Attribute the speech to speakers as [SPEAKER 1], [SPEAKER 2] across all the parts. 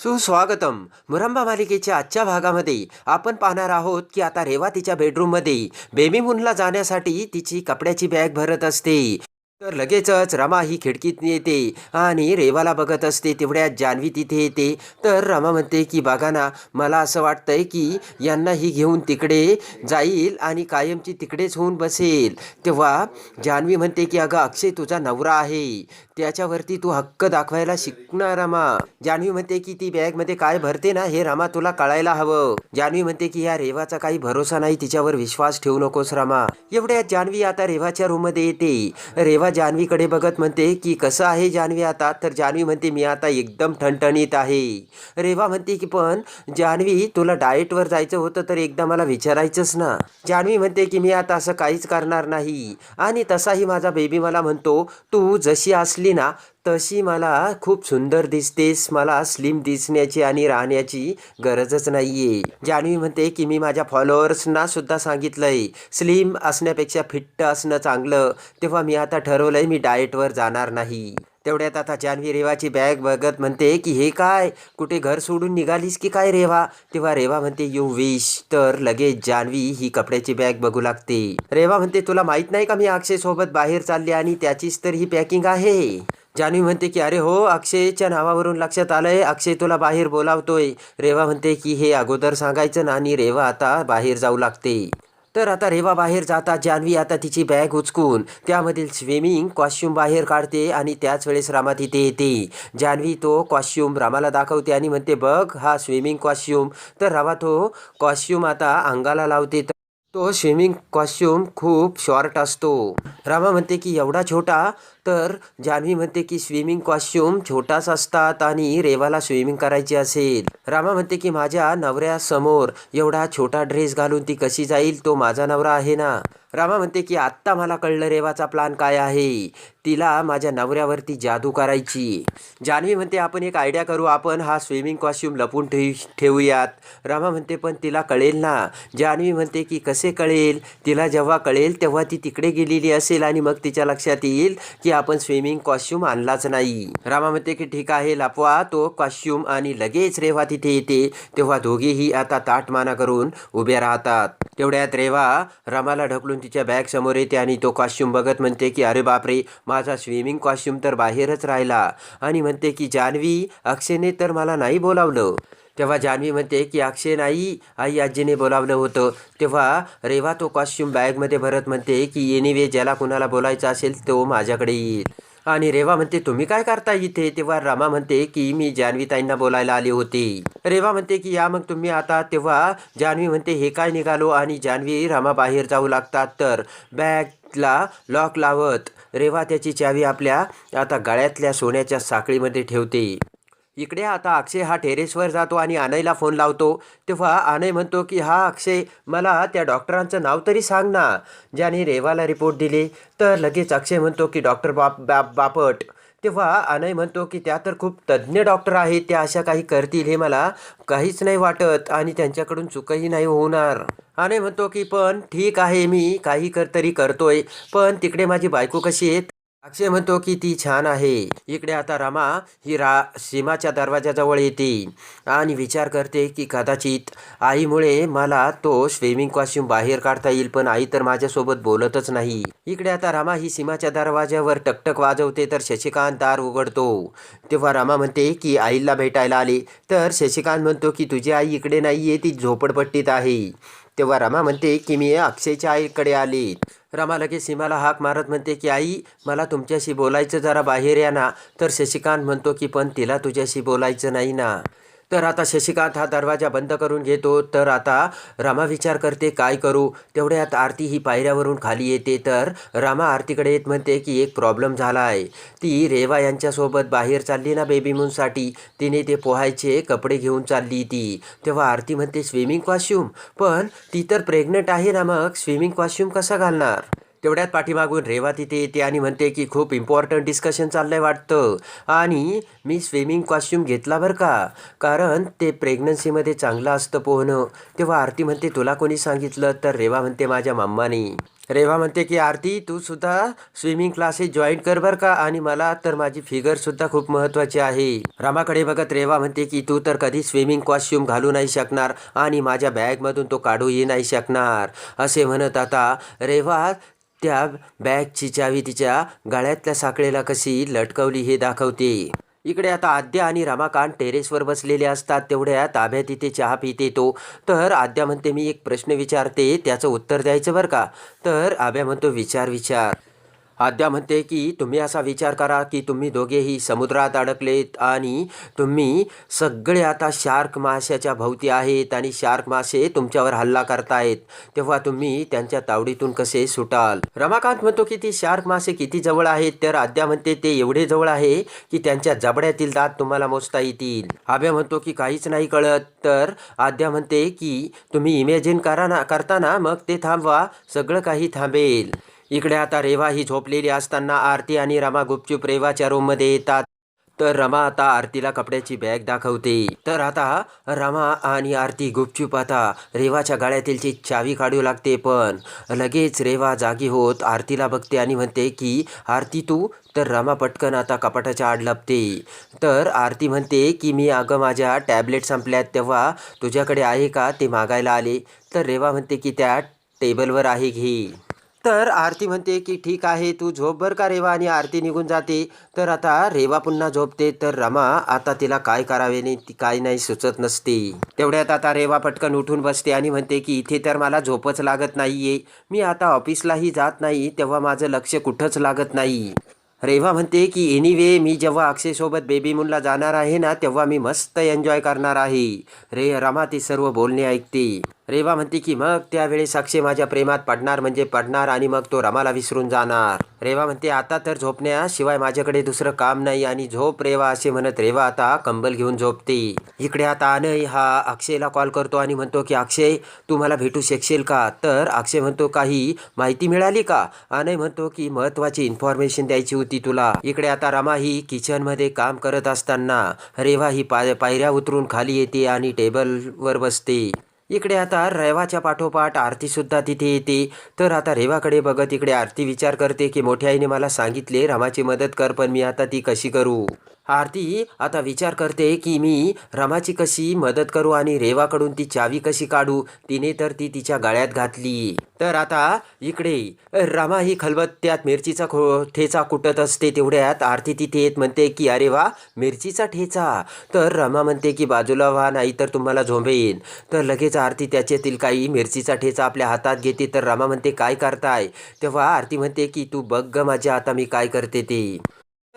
[SPEAKER 1] सुस्वागतम. मुरंबा मालिकेच्या आजच्या भागामध्ये आपण पाहणार आहोत की आता रेवा तिच्या बेडरूममध्ये बेबी मूनला जाण्यासाठी तिची कपड्याची बॅग भरत असते. तर लगेचच रमा ही खिडकीत येते आणि रेवाला बघत असते तेवढ्यात जान्हवी तिथे येते. तर रमा म्हणते की बघा ना मला असं वाटतंय की यांना ही घेऊन तिकडे जाईल आणि कायमची तिकडेच होऊन बसेल. तेव्हा जान्हवी म्हणते की अगं अक्षय तुझा नवरा आहे. त्याच्यावरती तू हक्क दाखवायला शिकणार रामा. जान्हवी म्हणते की ती बॅगमध्ये काय भरते ना हे रामा तुला कळायला हवं. जान्हवी म्हणते की या रेवाचा काही भरोसा नाही तिच्यावर विश्वास ठेवू नकोस रामा. एवढ्या जान्हवी आता रेवाच्या रूममध्ये येते. रेवा जान्हवीकडे बघत म्हणते की कसं आहे जान्हवी आता? तर जान्हवी म्हणते मी आता एकदम ठणठणीत आहे. रेवा म्हणते की पण जान्हवी तुला डाएटवर जायचं होतं तर एकदा मला विचारायचंच ना. जान्हवी म्हणते की मी आता असं काहीच करणार नाही. आणि तसाही माझा बेबी मला म्हणतो तू जशी असली ना तशी मला खूप सुंदर दिसतेस मला स्लिम दिसण्याची आणि राहण्याची गरजच नाहीये. जान्हवी म्हणते की मी माझ्या फॉलोअर्सना सुद्धा सांगितलंय स्लिम असण्यापेक्षा फिट्ट असणं चांगलं. तेव्हा मी आता ठरवलंय मी डाएटवर जाणार नाही. तेवढ्यात आता जान्हवी रेवाची बॅग बघत म्हणते की हे काय? कुठे घर सोडून निघालीस की काय रेवा? तेव्हा रेवा म्हणते यू विश तर लगेच जान्हवी ही कपड्याची बॅग बघू लागते. रेवा म्हणते तुला माहीत नाही का मी अक्षय सोबत बाहेर चालले आणि त्याचीच तर ही पॅकिंग आहे? जान्हवी म्हणते की अरे हो अक्षयच्या नावावरून लक्षात आलंय. अक्षय तुला बाहेर बोलावतोय. रेवा म्हणते की हे अगोदर सांगायचं ना आणि रेवा आता बाहेर जाऊ लागते. तर आता रेवा बाहेर जाता जान्हवी आता तिची बॅग उचकून त्यामधील स्विमिंग कॉस्ट्यूम बाहेर काढते आणि त्याच वेळेस रामा तिथे येते. जान्हवी तो कॉस्ट्यूम रामाला दाखवते आणि म्हणते बघ हा स्विमिंग कॉस्ट्यूम. तर रामा तो कॉस्ट्यूम आता अंगाला लावते. तर तो स्विमिंग कॉस्ट्यूम खूप शॉर्ट असतो. रामा म्हणते की एवढा छोटा तर जान्हवी म्हणते की स्विमिंग कॉस्ट्युम छोटाच असतात आणि रेवाला स्विमिंग करायची असेल. रामा म्हणते की माझ्या नवऱ्यासमोर एवढा छोटा ड्रेस घालून ती कशी जाईल? तो माझा नवरा आहे ना? रामा म्हणते की आत्ता मला कळलं रेवाचा प्लान काय आहे. तिला माझ्या नवऱ्यावरती जादू करायची. जान्हवी म्हणते आपण एक आयडिया करू आपण हा स्विमिंग कॉस्ट्युम लपून ठेव ठेवूयात. रामा म्हणते पण तिला कळेल ना? जान्हवी म्हणते की कसे कळेल? तिला जेव्हा कळेल तेव्हा ती तिकडे गेलेली असेल आणि मग तिच्या लक्षात येईल की आपण स्विमिंग कॉस्ट्युम आणलाच नाही. रामा म्हणते की ठीक आहे लपवा तो कॉस्ट्युम आणि लगेच रेवा तिथे येते. तेव्हा दोघेही आता ताटमाना करून उभ्या राहतात. तेवढ्यात रेवा रामाला ढकलून तिच्या बॅग समोर येते आणि तो कॉस्ट्युम बघत म्हणते की अरे बापरे माझा स्विमिंग कॉस्ट्युम तर बाहेरच राहिला. आणि म्हणते की जान्हवी अक्षयने तर मला नाही बोलावलं. तेव्हा जान्हवी म्हणते की अक्षय नाही आई आजीने बोलावलं होतं. तेव्हा रेवा तो कॉस्ट्युम बॅगमध्ये भरत म्हणते की एनिवे ज्याला कुणाला बोलायचा असेल तो माझ्याकडे येईल. आणि रेवा म्हणते तुम्ही काय करता इथे? तेव्हा रमा म्हणते की मी जान्हवीताईंना बोलायला आले होते. रेवा म्हणते की या मग तुम्ही आता. तेव्हा जान्हवी म्हणते हे काय निघालो? आणि जान्हवी रमा बाहेर जाऊ लागतात तर बॅगला लॉक लावत रेवा त्याची चावी आपल्या आता गळ्यातल्या सोन्याच्या साखळीमध्ये ठेवते. इकडे आता अक्षय हा टेरेसवर जातो आणि अनयला फोन लावतो. तेव्हा अनय म्हणतो की हा अक्षय मला त्या डॉक्टरांचं नाव तरी सांग ना. ज्याने रेवाला रिपोर्ट दिली. तर लगेच अक्षय म्हणतो की डॉक्टर बाप बाप बापट. तेव्हा अनय म्हणतो की त्या तर खूप तज्ज्ञ डॉक्टर आहेत. त्या अशा काही करतील हे मला काहीच नाही वाटत आणि त्यांच्याकडून चुकही नाही होणार. अनय म्हणतो की पण ठीक आहे मी काही कर तरी करतोय. पण तिकडे माझी बायको कशी आहे? अक्षय म्हणतो की ती छान आहे. इकडे आता रमा ही रा सीमाच्या दरवाजाजवळ येते आणि विचार करते की कदाचित आईमुळे मला तो स्विमिंग कॉस्ट्यूम बाहेर काढता येईल पण आई तर माझ्यासोबत बोलतच नाही. इकडे आता रमा ही सीमाच्या दरवाज्यावर टकटक वाजवते तर शशिकांत दार उघडतो. तेव्हा रमा म्हणते की आईला भेटायला आले तर शशिकांत म्हणतो की तुझी आई इकडे नाही आहे ती झोपडपट्टीत आहे. तेव्हा रमा म्हणते की मी अक्षयच्या आईकडे आली. रमा लगेच सीमाला हाक मारत म्हणते की आई मला तुमच्याशी बोलायचं जरा बाहेर या ना. तर शशिकांत म्हणतो की पण तिला तुझ्याशी बोलायचं नाही ना. तर आता शशिकांत हा दरवाजा बंद करून घेतो. तर आता रामा विचार करते काय करू? तेवढ्यात आरती ही पायऱ्यावरून खाली येते. तर रामा आरतीकडे येत म्हणते की एक प्रॉब्लेम झाला आहे. ती रेवा यांच्यासोबत बाहेर चालली ना बेबी मूनसाठी तिने ते पोहायचे कपडे घेऊन चालली ती. तेव्हा आरती म्हणते स्विमिंग कॉस्ट्यूम पण ती तर प्रेग्नंट आहे ना मग. स्विमिंग कॉस्ट्यूम कसा घालणार? तेवढ्यात पाठीमागून रेवा तिथे येते आणि म्हणते की खूप इम्पॉर्टंट डिस्कशन चाललंय वाटतं. आणि मी स्विमिंग कॉस्ट्यूम घेतला बरं का? कारण ते प्रेग्नन्सीमध्ये चांगलं असतं पोहणं. तेव्हा आरती म्हणते तुला कोणी सांगितलं? तर रेवा म्हणते माझ्या मम्मानी. रेवा म्हणते की आरती तू सुद्धा स्विमिंग क्लासेस जॉईन कर बर का? आणि मला तर माझी फिगर सुद्धा खूप महत्वाची आहे. रामाकडे बघत रेवा म्हणते की तू तर कधी स्विमिंग कॉस्ट्युम घालू नाही शकणार आणि माझ्या बॅगमधून तो काढूही नाही शकणार. असे म्हणत आता रेवा त्या बॅगची चावी तिच्या गळ्यातल्या साखळीला कशी लटकवली हे दाखवते. इकडे आता आद्या आणि रमाकांत टेरेसवर बसलेले असतात. तेवढ्या ताब्यात तिथे चहा पिते येतो. तर आद्या म्हणते मी एक प्रश्न विचारते त्याचं उत्तर द्यायचं बरं का? तर आभ्या म्हणतो विचार विचार. आद्या म्हणते की तुम्ही असा विचार करा की तुम्ही दोघेही समुद्रात अडकलेत आणि तुम्ही सगळे आता शार्क माशाच्या भोवती आहेत आणि शार्क मासे तुमच्यावर हल्ला करतायत. तेव्हा तुम्ही त्यांच्या तावडीतून कसे सुटाल? रमाकांत म्हणतो की ती शार्क मासे किती जवळ आहेत? तर आद्या म्हणते ते एवढे जवळ आहे की त्यांच्या जबड्यातील दात तुम्हाला मोजता येतील. आभ्या म्हणतो की काहीच नाही कळत. तर आद्या म्हणते की तुम्ही इमॅजिन करा ना करताना मग ते थांबवा. सगळं काही थांबेल. इकडे आता रेवा ही झोपलेली असताना आरती आणि रमा गुपचूप रेवाच्या रूममध्ये येतात. तर रमा आता आरतीला कपड्याची बॅग दाखवते. तर आता रमा आणि आरती गुपचूप आता रेवाच्या गाळ्यातीलची चावी काढू लागते पण लगेच रेवा जागी होत आरतीला बघते आणि म्हणते की आरती तू? तर रमा पटकन आता कपाटाच्या आड लपते. तर आरती म्हणते की मी अगं माझ्या टॅबलेट संपल्यात तेव्हा तुझ्याकडे आहे का? ते मागायला आले. तर रेवा म्हणते की त्या टेबलवर आहे घे तर आरती म्हणते की ठीक आहे तू झोप बर का रेवा? आणि आरती निघून जाते. तर आता रेवा पुन्हा झोपते. तर रमा आता तिला काय करावे नाही ती काय नाही सुचत नसते. तेवढ्यात आता रेवा पटकन उठून बसते आणि म्हणते की इथे तर मला झोपच लागत नाहीये. मी आता ऑफिसलाही जात नाही. तेव्हा माझं लक्ष कुठंच लागत नाही. रेवा म्हणते की एनिवे मी जेव्हा अक्षयसोबत बेबी मूनला जाणार आहे ना तेव्हा मी मस्त एन्जॉय करणार आहे. रे रमा ती सर्व बोलणे ऐकते. रेवा म्हणते की मग त्यावेळेस अक्षय माझ्या प्रेमात पडणार म्हणजे पडणार आणि मग तो रमाला विसरून जाणार. रेवा म्हणते आता तर झोपण्याशिवाय माझ्याकडे दुसरं काम नाही आणि झोप रेवा असे म्हणत रेवा आता कंबल घेऊन झोपते. इकडे आता अनय हा अक्षयला कॉल करतो आणि म्हणतो की अक्षय तू मला भेटू शकशील का? तर अक्षय म्हणतो काही माहिती मिळाली का? अनय म्हणतो की महत्वाची इन्फॉर्मेशन द्यायची होती तुला. इकडे आता रमा ही किचनमध्ये काम करत असताना रेवा ही पाय पायऱ्या उतरून खाली येते आणि टेबलवर बसते. इकडे आता रेवाच्या पाठोपाठ आरतीसुद्धा तिथे येते. तर आता रेवाकडे बघत इकडे आरती विचार करते की मोठ्या आईने मला सांगितले रमाची मदत कर पण मी आता ती कशी करू? आरती आता विचार करते की मी रमाची कशी मदत करू आणि रेवाकडून ती चावी कशी काढू? तिने तर ती तिच्या गळ्यात घातली. तर आता इकडे रमा ही खलबत्त्यात मिरचीचा खो ठेचा कुटत असते. तेवढ्यात आरती तिथे येत म्हणते की अरे वा मिरचीचा ठेचा. तर रमा म्हणते की बाजूला व्हा नाही तर तुम्हाला झोंबेन. तर लगेच आरती त्याच्यातील काही मिरचीचा ठेचा आपल्या हातात घेते. तर रमा म्हणते काय करताय? तेव्हा आरती म्हणते की तू बघ ग माझ्या आता मी काय करते ते.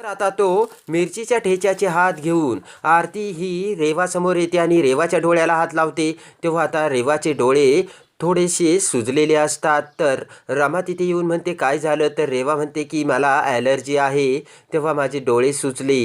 [SPEAKER 1] तर आता तो मिरचीच्या ठेच्याचे हात घेऊन. आरती ही रेवासमोर येते आणि रेवाच्या डोळ्याला हात लावते. तेव्हा आता रेवाचे डोळे थोडेसे सुजलेले असतात. तर रमा तिथे येऊन म्हणते काय झालं? तर रेवा म्हणते की मला ॲलर्जी आहे. तेव्हा माझे डोळे सुचले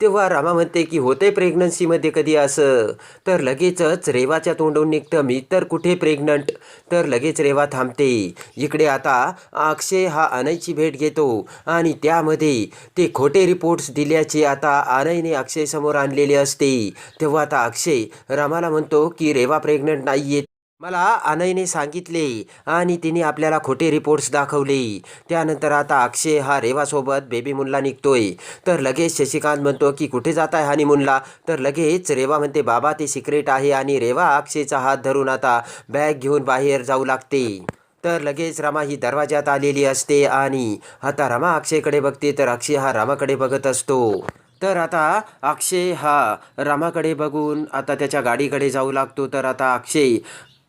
[SPEAKER 1] तेव्हा रामा म्हणते की होते प्रेग्नन्सीमध्ये कधी असं? तर लगेचच रेवाच्या तोंडून निघतं मी तर कुठे प्रेग्नंट? तर लगेच रेवा थांबते. इकडे आता अक्षय हा अनयची भेट घेतो आणि त्यामध्ये ते खोटे रिपोर्ट्स दिल्याचे आता अनयने अक्षयसमोर आणलेले असते. तेव्हा आता अक्षय रामाला म्हणतो की रेवा प्रेग्नंट नाही मला अनयने सांगितले आणि तिने आपल्याला खोटे रिपोर्ट्स दाखवले. त्यानंतर आता अक्षय हा रेवासोबत बेबी मुनला निघतोय. तर लगेच शशिकांत म्हणतो की कुठे जात आहे हनीमूनला तर लगेच रेवा म्हणते बाबा ते सिक्रेट आहे आणि रेवा अक्षयचा हात धरून आता बॅग घेऊन बाहेर जाऊ लागते. तर लगेच रमा ही दरवाज्यात आलेली असते आणि आता रमा अक्षयकडे बघते तर अक्षय हा रामाकडे बघत असतो. तर आता अक्षय हा रामाकडे बघून आता त्याच्या गाडीकडे जाऊ लागतो. तर आता अक्षय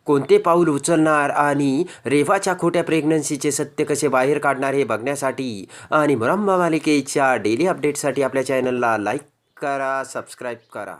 [SPEAKER 1] कोणते पाऊल उचलणार आणि रेवाच्या खोट्या प्रेग्नन्सीचे सत्य कसे बाहेर काढणार हे बघण्यासाठी आणि मुरंबा मालिकेच्या डेली अपडेटसाठी आपल्या चॅनलला लाईक करा सबस्क्राईब करा.